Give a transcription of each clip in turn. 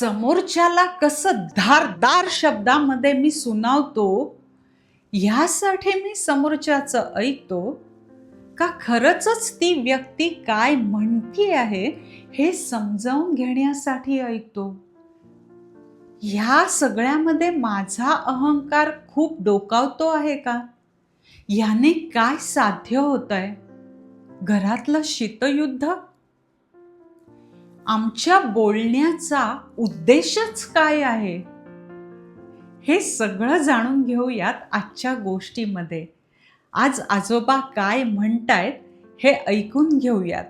समोरच्याला कसं धारदार शब्दामध्ये मी सुनावतो ह्यासाठी मी समोरच्याचं ऐकतो का खरंच ती व्यक्ती काय म्हणती आहे हे समजावून घेण्यासाठी ऐकतो. ह्या सगळ्यामध्ये माझा अहंकार खूप डोकावतो आहे का? याने काय साध्य होत आहे घरातलं शीतयुद्ध आमच्या बोलण्याचा उद्देशच काय आहे? हे सगळं जाणून घेऊयात आजच्या गोष्टीमध्ये. आज आजोबा काय म्हणतायत हे ऐकून घेऊयात.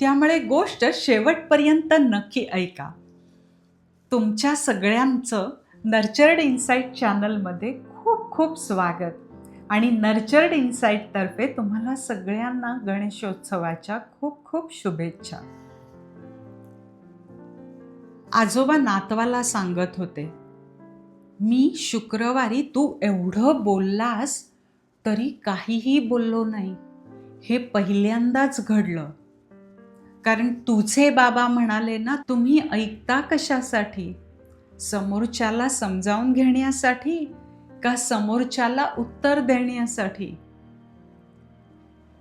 त्यामुळे गोष्ट शेवटपर्यंत नक्की ऐका. तुमच्या सगळ्यांचं नर्चर्ड इन्साईट चॅनलमध्ये खूप खूप स्वागत. आणि नर्चर्ड इन्साईटतर्फे तुम्हाला सगळ्यांना गणेशोत्सवाच्या खूप खूप शुभेच्छा. आजोबा नातवाला सांगत होते मी शुक्रवारी तू एवढं बोललास तरी काहीही बोललो नाही. हे पहिल्यांदाच घडलं. कारण तुझे बाबा म्हणाले ना तुम्ही ऐकता कशासाठी? समोरच्याला समजावून घेण्यासाठी का समोरच्याला उत्तर देण्यासाठी?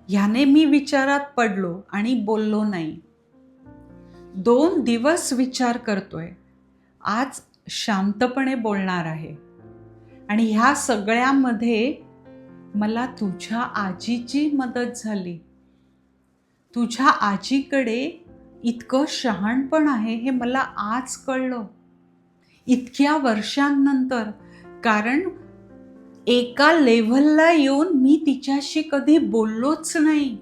ह्याने मी विचारात पडलो आणि बोललो नाही. दोन दिवस विचार करतोय. आज शांतपणे बोलणार आहे. आणि ह्या सगळ्यामध्ये मला तुझ्या आजीची मदत झाली. तुझ्या आजीकडे इतकं शहाणपण आहे हे मला आज कळलं. इतक्या वर्षांनंतर कारण एका लेव्हलला येऊन मी तिच्याशी कधी बोललोच नाही.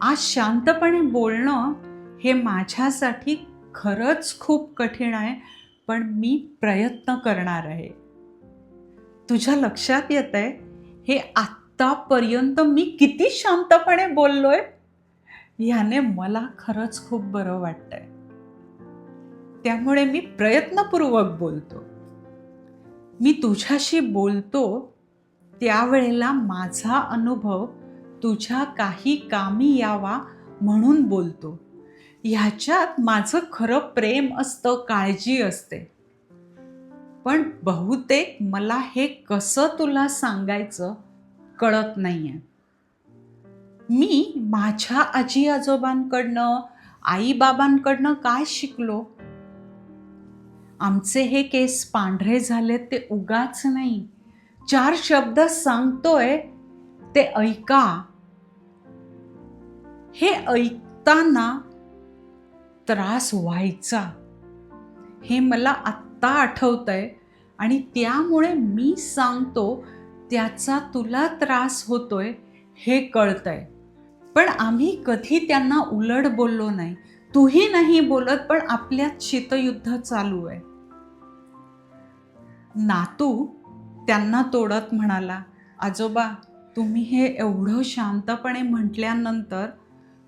आज शांतपणे बोलणं हे माझ्यासाठी खरंच खूप कठीण आहे पण मी प्रयत्न करणार आहे. तुझ्या लक्षात येत आहे हे आत्तापर्यंत मी किती शांतपणे बोललोय? ह्याने मला खरंच खूप बरं वाटतंय. त्यामुळे मी प्रयत्नपूर्वक बोलतो. मी तुझ्याशी बोलतो त्यावेळेला माझा अनुभव तुझ्या काही कामी यावा म्हणून बोलतो. ह्याच्यात माझं खरं प्रेम असतं काळजी असते. पण बहुतेक मला हे कसं तुला सांगायचं कळत नाहीये. मी माझ्या आजी आजोबांकडनं आई बाबांकडनं काय शिकलो? आमचे हे केस पांढरे झालेत ते उगाच नाही. चार शब्द सांगतोय ते ऐका. हे ऐकताना त्रास व्हायचा. हे मला आत्ता आठवत आहे आणि त्यामुळे मी सांगतो त्याचा तुला त्रास होतोय हे कळतंय. पण आम्ही कधी त्यांना उलट बोललो नाही. तूही नाही बोलत पण आपल्यात शीतयुद्ध चालू आहे. नातू त्यांना तोडत म्हणाला आजोबा तुम्ही हे एवढं शांतपणे म्हटल्यानंतर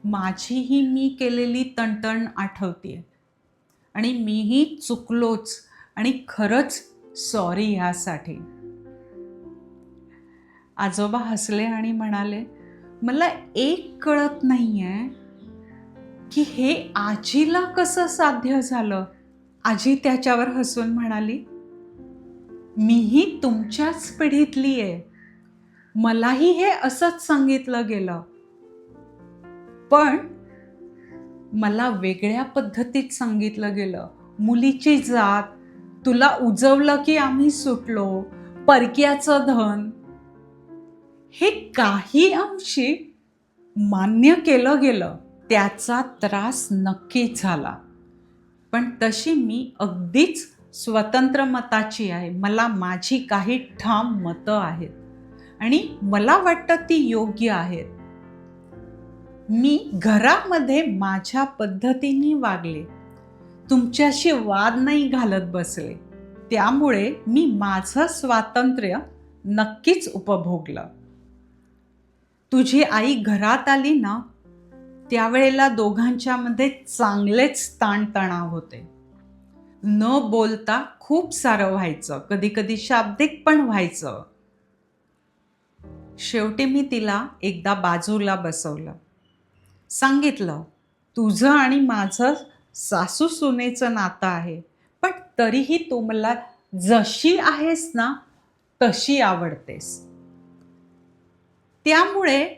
माझीही मी केलेली तणतण आठवते आणि मीही चुकलोच आणि खरंच सॉरी ह्यासाठी आजोबा हसले आणि म्हणाले मला एक कळत नाही आहे की हे आजीला कसं साध्य झालं? आजी त्याच्यावर हसून म्हणाली मीही तुमच्याच पिढीतली आहे मलाही हे असंच सांगितलं गेलं. पण मला वेगळ्या पद्धतीत सांगितलं गेलं. मुलीची जात तुला उजवलं की आम्ही सुटलो परक्याचं धन हे काही अंशी मान्य केलं गेलं. त्याचा त्रास नक्की झाला. पण तशी मी अगदीच स्वतंत्र मताची आहे. मला माझी काही ठाम मतं आहेत. आणि मला वाटतं ती योग्य आहेत. मी घरामध्ये माझ्या पद्धतीने वागले. तुमच्याशी वाद नाही घालत बसले. त्यामुळे मी माझं स्वातंत्र्य नक्कीच उपभोगलं. तुझी आई घरात आली ना त्यावेळेला दोघांच्यामध्ये चांगलेच ताणतणाव होते. न बोलता खूप सारं व्हायचं. कधी कधी शाब्दिक पण व्हायचं. शेवटी मी तिला एकदा बाजूला बसवलं. सांगितलं तुझं आणि माझं सासू सुनेचं नातं आहे पण तरीही तू मला जशी आहेस ना तशी आवडतेस. त्यामुळे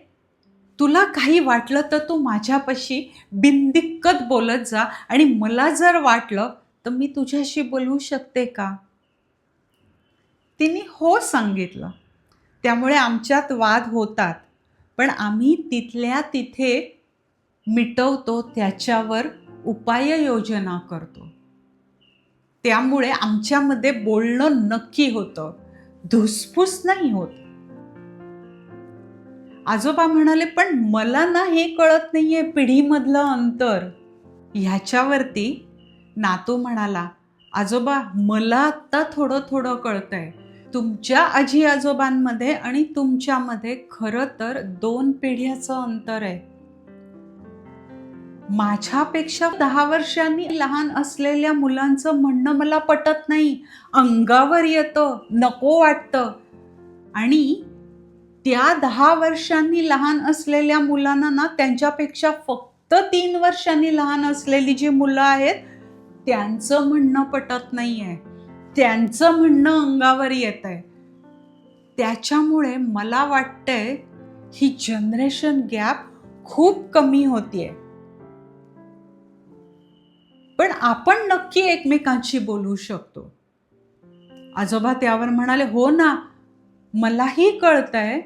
तुला काही वाटलं तर तू माझ्यापाशी बिनदिक्कत बोलत जा आणि मला जर वाटलं तर मी तुझ्याशी बोलू शकते का? तिने हो सांगितलं. त्यामुळे आमच्यात वाद होतात पण आम्ही तिथल्या तिथे मिटवतो त्याच्यावर उपाययोजना करतो. त्यामुळे आमच्यामध्ये बोलणं नक्की होतं. धुसफूस नाही होत. आजोबा म्हणाले पण मला ना हे कळत नाहीये पिढीमधलं अंतर. ह्याच्यावरती नातू म्हणाला आजोबा मला आत्ता थोडं थोडं कळतंय. तुमच्या आजी आजोबांमध्ये आणि तुमच्यामध्ये खरं तर दोन पिढ्याचं अंतर आहे. माझ्यापेक्षा दहा वर्षांनी लहान असलेल्या मुलांचं म्हणणं मला पटत नाही. अंगावर येतं नको वाटतं. आणि त्या दहा वर्षांनी लहान असलेल्या मुलांना ना त्यांच्यापेक्षा फक्त तीन वर्षांनी लहान असलेली जी मुलं आहेत त्यांचं म्हणणं पटत नाही आहे त्यांचं म्हणणं अंगावर येत आहे त्याच्यामुळे मला वाटतंय ही जनरेशन गॅप खूप कमी होतीये. पण आपण नक्की एकमेकांशी बोलू शकतो. आजोबा त्यावर म्हणाले हो ना मलाही कळतंय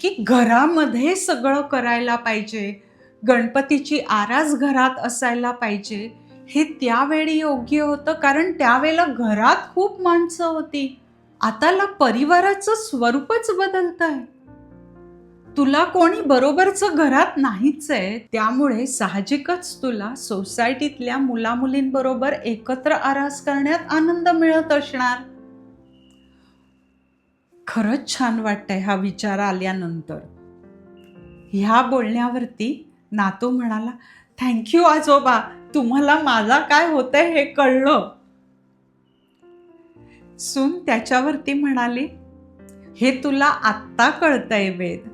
की घरामध्ये सगळं करायला पाहिजे गणपतीची आरास घरात असायला पाहिजे हे त्यावेळी योग्य होतं कारण त्यावेळेला घरात खूप माणसं होती. आताला परिवाराचं स्वरूपच बदलत आहे तुला कोणी बरोबरचं घरात नाहीच आहे. त्यामुळे साहजिकच तुला सोसायटीतल्या मुलामुलींबरोबर एकत्र आरास करण्यात आनंद मिळत असणार. खरंच छान वाटतंय हा विचार आल्यानंतर. ह्या बोलण्यावरती नातू म्हणाला थँक्यू आजोबा तुम्हाला माझा काय होतंय हे कळलं. सून त्याच्यावरती म्हणाली हे तुला आत्ता कळतंय वेद.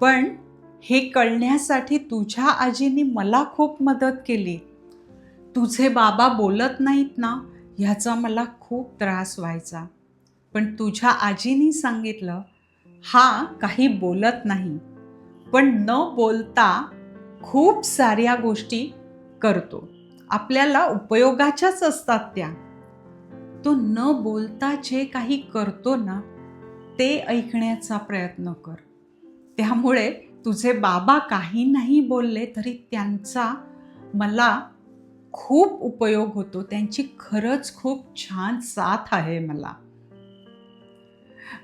पण हे कळण्यासाठी तुझ्या आजीनी मला खूप मदत केली. तुझे बाबा बोलत नाहीत ना ह्याचा मला खूप त्रास व्हायचा. पण तुझ्या आजीनी सांगितलं हा काही बोलत नाही. पण न बोलता खूप साऱ्या गोष्टी करतो. आपल्याला उपयोगाच्याच असतात त्या. तो न बोलता जे काही करतो ना ते ऐकण्याचा प्रयत्न कर. त्यामुळे तुझे बाबा काही नाही बोलले तरी त्यांचा मला खूप उपयोग होतो. त्यांची खरंच खूप छान साथ आहे मला.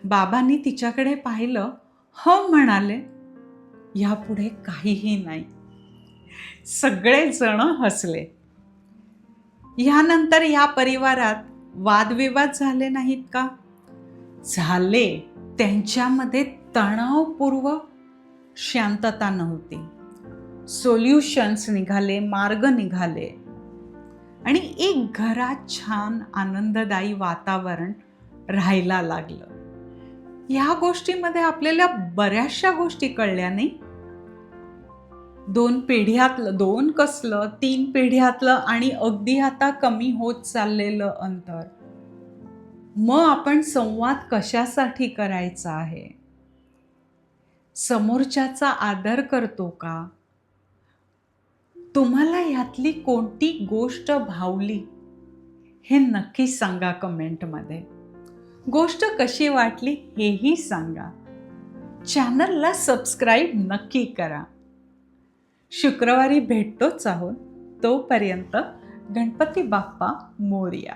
बाबांनी तिच्याकडे पाहिलं ह म्हणाले यापुढे काहीही नाही. सगळेजण हसले. ह्यानंतर या परिवारात वादविवाद झाले नाहीत का? झाले. त्यांच्यामध्ये तणावपूर्व शांतता नव्हती. सोल्युशन्स निघाले मार्ग निघाले. आणि एक घरात छान आनंददायी वातावरण राहायला लागलं. ह्या गोष्टीमध्ये आपल्याला बऱ्याचशा गोष्टी कळल्या नाही? दोन पिढ्यातलं दोन कसलं तीन पिढ्यातलं आणि अगदी आता कमी होत चाललेलं अंतर. मग आपण संवाद कशासाठी करायचा आहे? समोरच्याचा आदर करतो का? तुम्हाला यातली कोणती गोष्ट भावली? हे नक्की सांगा कमेंटमध्ये. गोष्ट कशी वाटली हेही सांगा. चॅनलला सबस्क्राईब नक्की करा. शुक्रवारी भेटतोच आहोत. तोपर्यंत गणपती बाप्पा मोर्या.